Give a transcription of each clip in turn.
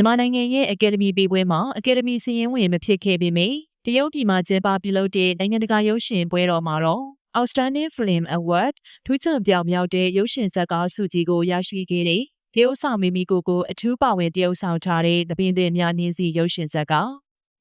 မြန်မာနိုင်ငံရဲ့အကယ်ဒမီပေးပွဲမှာအကယ်ဒမီစီရင်ဝင်မဖြစ်ခဲ့ပေမယ့်တရုတ်ပြည်မှာကျင်းပပြုလုပ်တဲ့နိုင်ငံတကာရုပ်ရှင်ပွဲတော်မှာတော့ Outstanding Film Award ထူးခြားပြောင်မြောက်တဲ့ရုပ်ရှင်ဇာတ်ကားဆုကြီးကိုရရှိခဲ့တဲ့တရုတ်ဆောင်မီမီကိုကိုအထူးပါဝင်တရုတ်ဆောင်ထားတဲ့တပင်းတင်များနင်းစီရုပ်ရှင်ဇာတ်ကား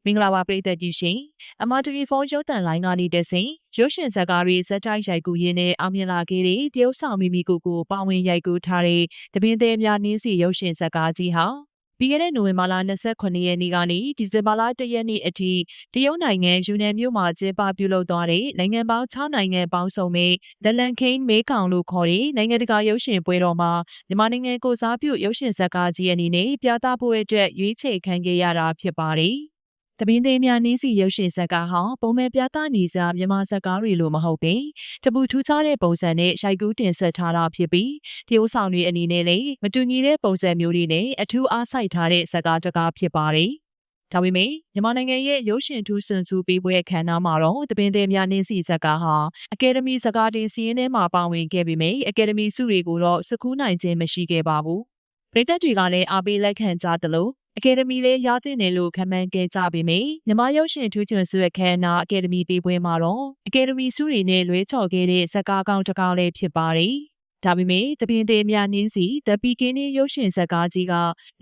မင်္ဂလာပါပရိသတ်ကြီးရှင်အမတီဗီဖုန်းရုပ်သံလိုင်းကနေတဆင်ရုပ်ရှင်ဇာတ်ကားတွေဇက်တိုက်ရိုက်ကူရင်းနဲ့အောင်မြင်လာခဲ့တဲ့တရုတ်ဆောင်မီမီကိုကိုပါဝင်ရိုက်ကူထားတဲ့တပင်းတင်များနင်းစီရုပ်ရှင်ဇာတ်ကားကြီးဟာ ပြီးခဲ့တဲ့နိုဝင်ဘာလ29ရက်နေ့ကနေဒီဇင်ဘာလ1ရက်နေ့အထိတရုတ်နိုင်ငံယူနန်မြို့မှာကျင်းပပြုလုပ်သွားတဲ့နိုင်ငံပေါင်း6နိုင်ငံပေါင်းစုံမဲ့ဒလန်ခိန်မေးကောင်လို့ခေါ်တဲ့နိုင်ငံတကာရုပ်ရှင်ပွဲတော်မှာမြန်မာနိုင်ငံကိုစားပြုရုပ်ရှင်ဇာတ်ကားကြီးအနေနဲ့ပြသဖို့အတွက်ရွေးချယ်ခံခဲ့ရတာဖြစ်ပါတယ်။ တပင်းသေးများနင်းစီရုပ်ရှင်ဇာတ်ကားဟာပုံမဲ့ပြသနေကြမြန်မာဇာတ်ကားတွေလိုမဟုတ်ပေတပူထူးခြားတဲ့ပုံစံနဲ့ရိုက်ကူးတင်ဆက်ထားတာဖြစ်ပြီးတရုတ်ဆောင်တွေအနေနဲ့လည်းမတူညီတဲ့ပုံစံမျိုးတွေနဲ့အထူးအားစိုက်ထားတဲ့ဇာတ်ကားတစ်ကားဖြစ်ပါတယ်။ဒါပေမဲ့မြန်မာနိုင်ငံရဲ့ရုပ်ရှင်ထူးဆန်းစုပေးပွဲအခမ်းအနားမှာတော့တပင်းသေးများနင်းစီဇာတ်ကားဟာအကယ်ဒမီဇာတ်ကားတင်စီးရင်ထဲမှာပါဝင်ခဲ့ပေမဲ့အကယ်ဒမီဆုတွေကိုတော့စကူးနိုင်ခြင်းမရှိခဲ့ပါဘူး။ပြည်သက်တွေကလည်းအားပေးလက်ခံကြသလို အကယ်ဒမီလေးရသင့်တယ်လို့ခံမှန်းခဲ့ကြပေမယ့်မြမရုပ်ရှင်ထူးချွန်ဆုရဲ့ခမ်းနားအကယ်ဒမီပေးပွဲမှာတော့အကယ်ဒမီဆုတွေနဲ့လွဲချော်ခဲ့တဲ့ဇာတ်ကားကောင်းတစ်ကားလည်းဖြစ်ပါတယ်။ဒါပေမဲ့တပင်းသေးများနင်းစီ The Beginning ရုပ်ရှင်ဇာတ်ကားကြီးက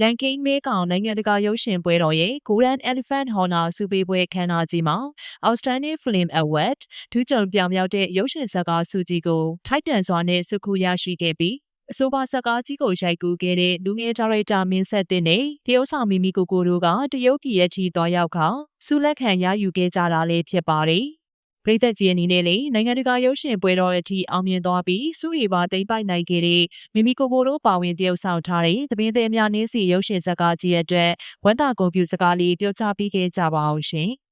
လန်ကိန်းမဲကောင်နိုင်ငံတကာရုပ်ရှင်ပွဲတော်ရဲ့ Golden Elephant Honor ဆုပေးပွဲခမ်းနားကြီးမှာ Outstanding Film Award ထူးချွန်ပြောင်မြောက်တဲ့ရုပ်ရှင်ဇာတ်ကားဆုကြီးကိုထိုက်တန်စွာနဲ့ဆုခူရရှိခဲ့ပြီး အဆိုပါဇက်ကားကြီးကိုရိုက်ကူးခဲ့တဲ့လူငယ်ဒါရိုက်တာမင်းဆက်တင်နဲ့တရုတ်ဆောင်မီမီကိုကိုတို့ကတရုတ်ပြည်ရဲ့ကြီးသွားရောက်ခါဆုလက်ခံရယူခဲ့ကြတာလည်းဖြစ်ပါတယ်။ပြည်သက်ကြီးအနေနဲ့လေနိုင်ငံတကာရုပ်ရှင်ပွဲတော်အထိအောင်မြင်သွားပြီးစုရီပါသိမ့်ပိုက်နိုင်ခဲ့တဲ့မီမီကိုကိုတို့ပါဝင်တရုတ်ဆောင်ထားတဲ့သပင်းသည်အများနည်းစီရုပ်ရှင်ဇက်ကားကြီးအတွက်ဝန်တာကွန်ပျူစကားလေးပြောကြားပေးခဲ့ကြပါအောင်ရှင်။